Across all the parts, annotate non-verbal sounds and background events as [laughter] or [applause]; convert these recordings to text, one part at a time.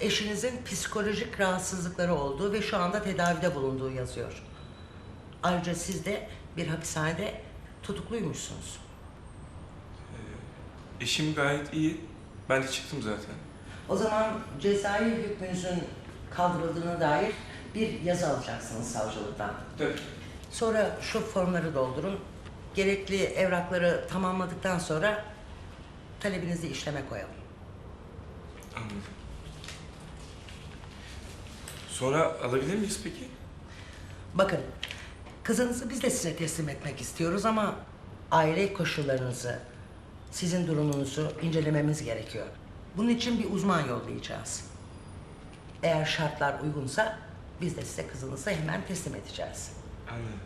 eşinizin psikolojik rahatsızlıkları olduğu ve şu anda tedavide bulunduğu yazıyor. Ayrıca siz de bir hapishanede tutukluymuşsunuz. Eşim gayet iyi. Ben de çıktım zaten. O zaman cezai hükmünüzün kaldırıldığına dair bir yazı alacaksınız savcılıktan. Tabii. Sonra şu formları doldurun. Gerekli evrakları tamamladıktan sonra talebinizi işleme koyalım. Anladım. Sonra alabilir miyiz peki? Bakın, kızınızı biz de size teslim etmek istiyoruz ama aile koşullarınızı, sizin durumunuzu incelememiz gerekiyor. Bunun için bir uzman yollayacağız. Eğer şartlar uygunsa biz de size kızınızı hemen teslim edeceğiz. Anladım.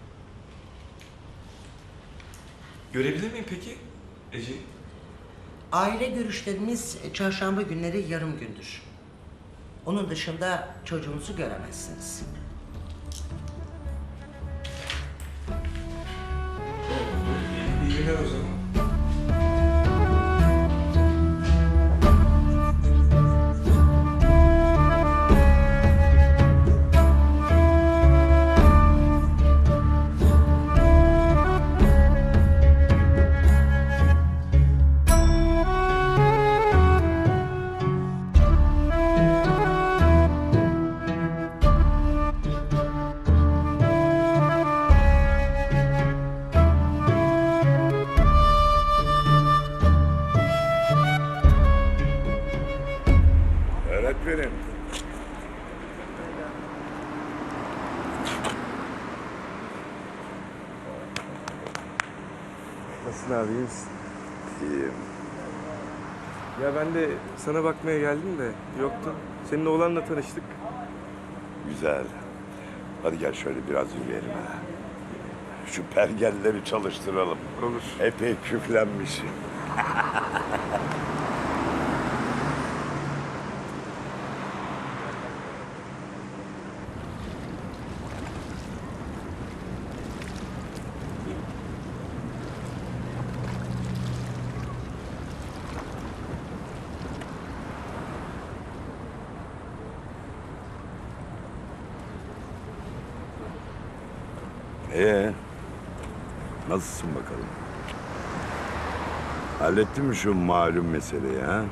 Görebilir miyim peki Ece? Aile görüşlerimiz çarşamba günleri yarım gündür. Onun dışında çocuğunuzu göremezsiniz. İyi günler o zaman. Öğretmenim. Nasılsın abi iyi misin? İyiyim. Ya ben de sana bakmaya geldim de yoktun. Senin oğlanla tanıştık. Güzel. Hadi gel şöyle biraz yürüyelim ha. Şu pergelleri çalıştıralım. Olur. Epey küflenmiş. [laughs] Ee, nasılsın bakalım? Hallettin mi şu malum meseleyi ha?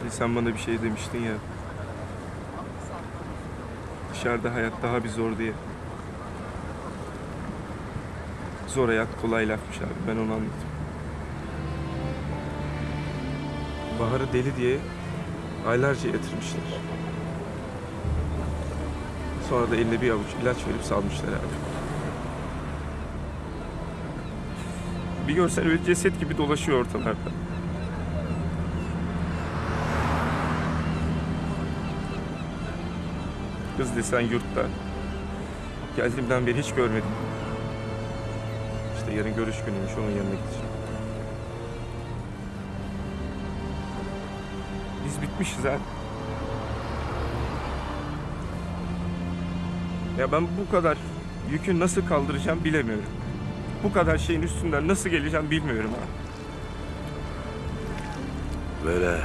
Hani sen bana bir şey demiştin ya. Dışarıda hayat daha bir zor diye. Zor hayat kolay lafmış abi. Ben onu anladım. Bahar'ı deli diye aylarca yatırmışlar. Sonra da eline bir avuç ilaç verip salmışlar abi. Bir görsen öyle ceset gibi dolaşıyor ortalarda. Kız desen yurtta. Geldiğimden beri hiç görmedim. İşte yarın görüş günüymüş onun yanına gideceğim. Biz bitmişiz abi. Ya ben bu kadar yükü nasıl kaldıracağım bilemiyorum. Bu kadar şeyin üstünden nasıl geleceğim bilmiyorum abi. Böyle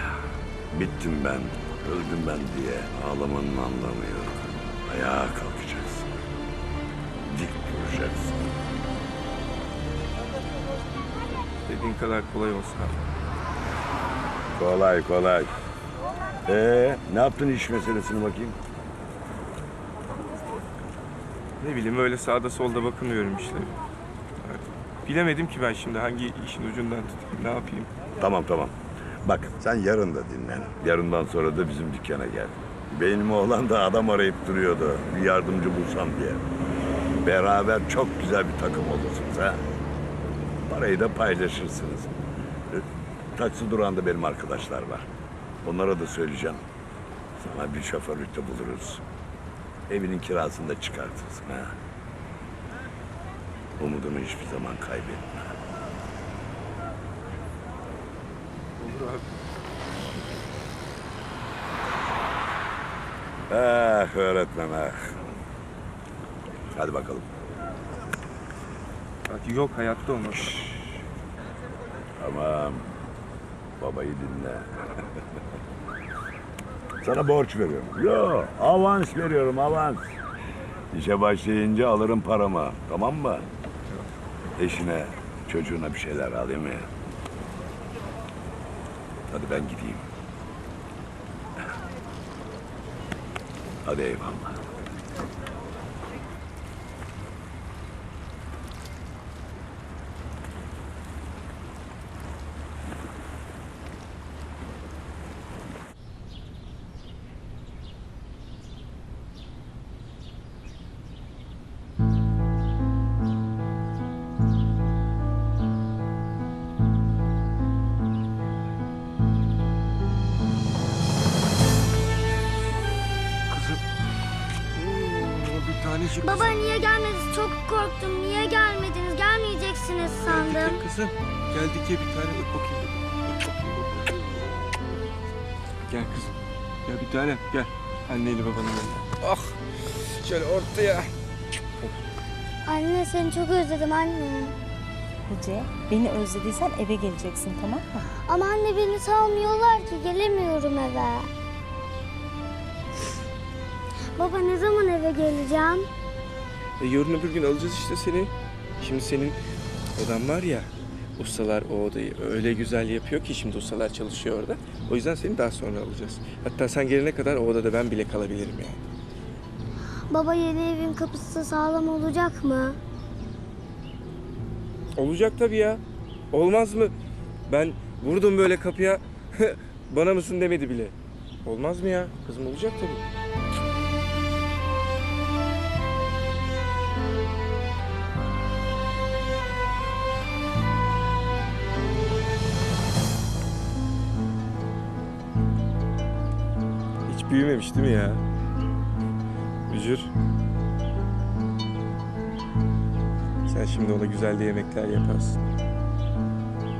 bittim ben, öldüm ben diye ağlamanın anlamı yok. Ayağa kalkacaksın. Dik duracaksın. Dediğin kadar kolay olsun abi. Kolay kolay. Ee, ne yaptın iş meselesini bakayım? Ne bileyim öyle sağda solda bakınıyorum işte. Bilemedim ki ben şimdi hangi işin ucundan tutayım, ne yapayım. Tamam tamam. Bak sen yarın da dinlen. Yarından sonra da bizim dükkana gel. Benim oğlan da adam arayıp duruyordu. Bir yardımcı bulsam diye. Beraber çok güzel bir takım olursunuz ha. Parayı da paylaşırsınız. E, Taksi durağında benim arkadaşlar var. Onlara da söyleyeceğim. Sana bir şoförlük de buluruz. Evinin kirasını da çıkartırsın ha. Umudunu hiçbir zaman kaybetme. Olur abi. Ah öğretmen ah. Hadi bakalım. Bak yok hayatta olmaz. Tamam. Babayı dinle. [laughs] Sana borç veriyorum. Yo, avans veriyorum, avans. İşe başlayınca alırım paramı. Tamam mı? Eşine, çocuğuna bir şeyler alayım mı? Hadi ben gideyim. Hadi eyvallah. Tanecik Baba niye gelmediniz? Çok korktum. Niye gelmediniz? Gelmeyeceksiniz Geldik sandım. ya kızım. Geldik ya bir tane öp bakayım. Öp bakayım. öp bakayım. Gel kızım. Gel bir tane gel. Anneyle babanın yanına. Ah. Şöyle ortaya. Anne seni çok özledim anne. Ece, beni özlediysen eve geleceksin tamam mı? Ama anne beni salmıyorlar ki gelemiyorum eve. Baba ne zaman eve geleceğim? E, yarın öbür gün alacağız işte seni. Şimdi senin odan var ya. Ustalar o odayı öyle güzel yapıyor ki şimdi ustalar çalışıyor orada. O yüzden seni daha sonra alacağız. Hatta sen gelene kadar o odada ben bile kalabilirim yani. Baba yeni evin kapısı sağlam olacak mı? Olacak tabii ya. Olmaz mı? Ben vurdum böyle kapıya. [laughs] Bana mısın demedi bile. Olmaz mı ya? Kızım olacak tabii. Büyümemiş değil mi ya? Bücür. Sen şimdi ona güzel de yemekler yaparsın.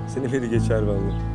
Seni beni geçer vallahi.